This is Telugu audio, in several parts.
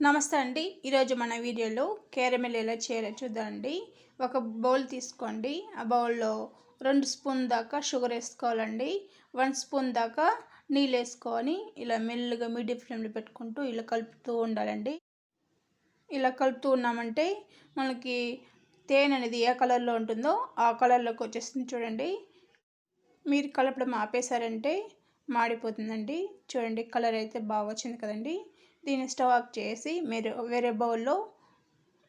నమస్తే అండి. ఈరోజు మన వీడియోలో క్యారమెల్ ఎలా చేయాలో చూద్దామండి. ఒక బౌల్ తీసుకోండి. ఆ బౌల్లో రెండు స్పూన్ దాకా షుగర్ వేసుకోవాలండి. వన్ స్పూన్ దాకా నీళ్ళు వేసుకొని ఇలా మెల్లుగా మీడియం ఫ్లేమ్లో పెట్టుకుంటూ ఇలా కలుపుతూ ఉండాలండి. ఇలా కలుపుతూ ఉన్నామంటే మనకి తేనె అనేది ఏ కలర్లో ఉంటుందో ఆ కలర్లోకి వచ్చేస్తుంది చూడండి. మీరు కలపడం ఆపేశారంటే మాడిపోతుందండి. చూడండి కలర్ అయితే బాగా వచ్చింది కదండి. దీన్ని స్టవ్ ఆఫ్ చేసి మీరు వేరే బౌల్లో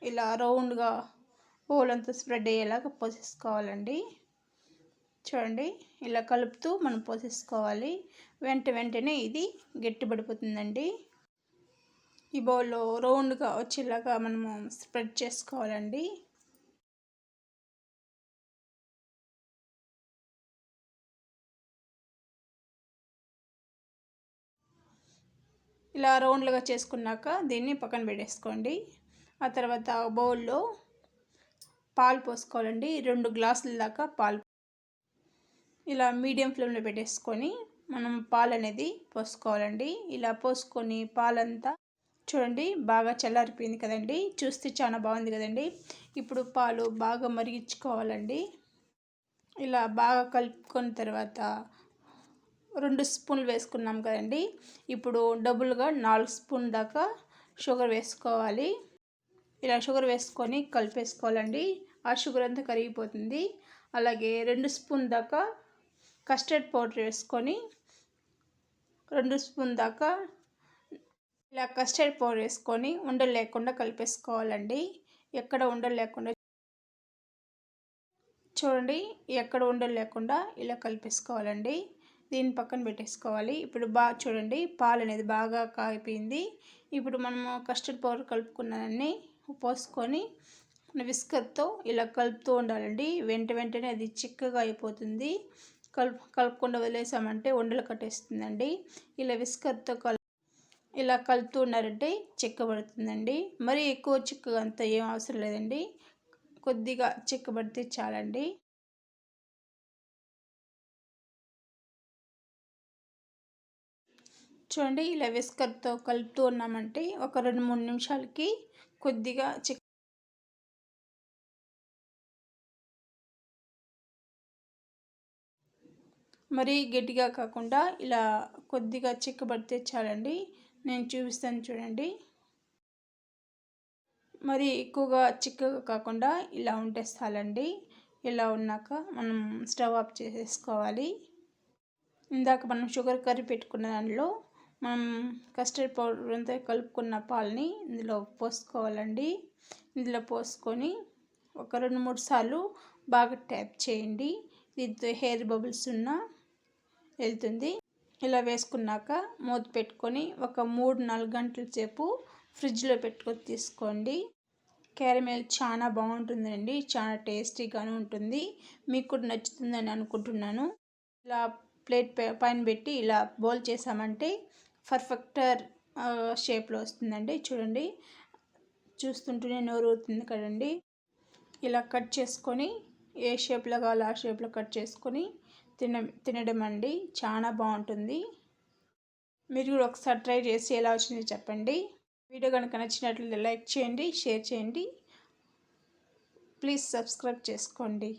ఇలా రౌండ్గా బౌల్ అంతా స్ప్రెడ్ అయ్యేలాగా పోసేసుకోవాలండి. చూడండి ఇలా కలుపుతూ మనం పోసేసుకోవాలి. వెంట వెంటనే ఇది గట్టిపడిపోతుందండి. ఈ బౌల్లో రౌండ్గా వచ్చేలాగా మనము స్ప్రెడ్ చేసుకోవాలండి. ఇలా రౌండ్లుగా చేసుకున్నాక దీన్ని పక్కన పెట్టేసుకోండి. ఆ తర్వాత బౌల్లో పాలు పోసుకోవాలండి. రెండు గ్లాసుల దాకా పాలు ఇలా మీడియం ఫ్లేమ్లో పెట్టేసుకొని మనం పాలు అనేది పోసుకోవాలండి. ఇలా పోసుకొని పాలంతా చూడండి బాగా చల్లారిపోయింది కదండి. చూస్తే చాలా బాగుంది కదండి. ఇప్పుడు పాలు బాగా మరిగించుకోవాలండి. ఇలా బాగా కలుపుకున్న తర్వాత రెండు స్పూన్లు వేసుకున్నాం కదండి. ఇప్పుడు డబుల్గా నాలుగు స్పూన్ దాకా షుగర్ వేసుకోవాలి. ఇలా షుగర్ వేసుకొని కలిపేసుకోవాలండి. ఆ షుగర్ అంతా కరిగిపోతుంది. అలాగే రెండు స్పూన్ దాకా కస్టర్డ్ పౌడర్ వేసుకొని రెండు స్పూన్ దాకా ఇలా కస్టర్డ్ పౌడర్ వేసుకొని ఉండలు లేకుండా కలిపేసుకోవాలండి. ఎక్కడ ఉండలు లేకుండా చూడండి. ఎక్కడ ఉండలు లేకుండా ఇలా కలిపేసుకోవాలండి. దీన్ని పక్కన పెట్టేసుకోవాలి. ఇప్పుడు బాగా చూడండి పాలు అనేది బాగా కాగిపోయింది. ఇప్పుడు మనము కస్టర్డ్ పౌడర్ కలుపుకున్నదాన్ని పోసుకొని విస్కర్తో ఇలా కలుపుతూ ఉండాలండి. వెంట వెంటనే అది చిక్కగా అయిపోతుంది. కలుపు కలుపుకుండా వదిలేసామంటే ఉండలు కట్టేస్తుందండి. ఇలా విస్కర్తో కలు ఇలా కలుపుతూ ఉన్నారంటే చిక్కబడుతుందండి. మరీ ఎక్కువ చిక్కగా అంత ఏం అవసరం లేదండి. కొద్దిగా చిక్కబడితే చాలండి. చూడండి ఇలా విస్కర్తో కలుపుతూ ఉన్నామంటే ఒక రెండు మూడు నిమిషాలకి కొద్దిగా చిక్ మరీ గట్టిగా కాకుండా ఇలా కొద్దిగా చిక్కబడితే చాలండి. నేను చూపిస్తాను చూడండి. మరి ఎక్కువగా చిక్కగా కాకుండా ఇలా ఉంటే చాలండి. ఇలా ఉన్నాక మనం స్టవ్ ఆఫ్ చేసేసుకోవాలి. ఇందాక మనం షుగర్ కర్రీ పెట్టుకున్న దానిలో మనం కస్టర్డ్ పౌడర్ అంతా కలుపుకున్న పాలని ఇందులో పోసుకోవాలండి. ఇందులో పోసుకొని ఒక రెండు మూడు సార్లు బాగా ట్యాప్ చేయండి. దీంతో హెయిర్ బబుల్స్ ఉన్న వెళ్తుంది. ఇలా వేసుకున్నాక మూత పెట్టుకొని ఒక మూడు నాలుగు గంటల సేపు ఫ్రిడ్జ్లో పెట్టుకొని తీసుకోండి. క్యారమెల్ చాలా బాగుంటుందండి. చాలా టేస్టీగాను ఉంటుంది. మీకు కూడా నచ్చుతుందని అనుకుంటున్నాను. ఇలా ప్లేట్ పైన పెట్టి ఇలా బౌల్ చేసామంటే పర్ఫెక్టర్ షేప్లో వస్తుందండి. చూడండి. చూస్తుంటేనే నోరు అవుతుంది కదండి. ఇలా కట్ చేసుకొని ఏ షేప్లో కావాలో ఆ షేప్లో కట్ చేసుకొని తిన తినడం అండి. చాలా బాగుంటుంది. మీరు కూడా ఒకసారి ట్రై చేసి ఎలా వచ్చిందో చెప్పండి. వీడియో కనుక నచ్చినట్లయితే లైక్ చేయండి షేర్ చేయండి. ప్లీజ్ సబ్స్క్రైబ్ చేసుకోండి.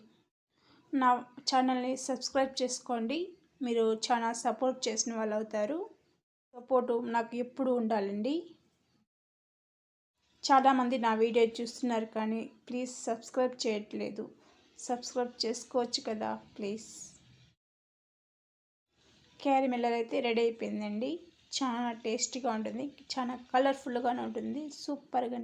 నా ఛానల్ని సబ్స్క్రైబ్ చేసుకోండి. మీరు చాలా సపోర్ట్ చేసిన వాళ్ళు అవుతారు. సపోర్టు నాకు ఎప్పుడు ఉండాలండి? చాలామంది నా వీడియో చూస్తున్నారు కానీ ప్లీజ్ సబ్స్క్రైబ్ చేయట్లేదు. సబ్స్క్రైబ్ చేసుకోవచ్చు కదా ప్లీజ్. క్యారీ మిల్లర్ అయితే రెడీ అయిపోయిందండి. చాలా టేస్టీగా ఉంటుంది. చాలా కలర్ఫుల్గానే ఉంటుంది. సూపర్గా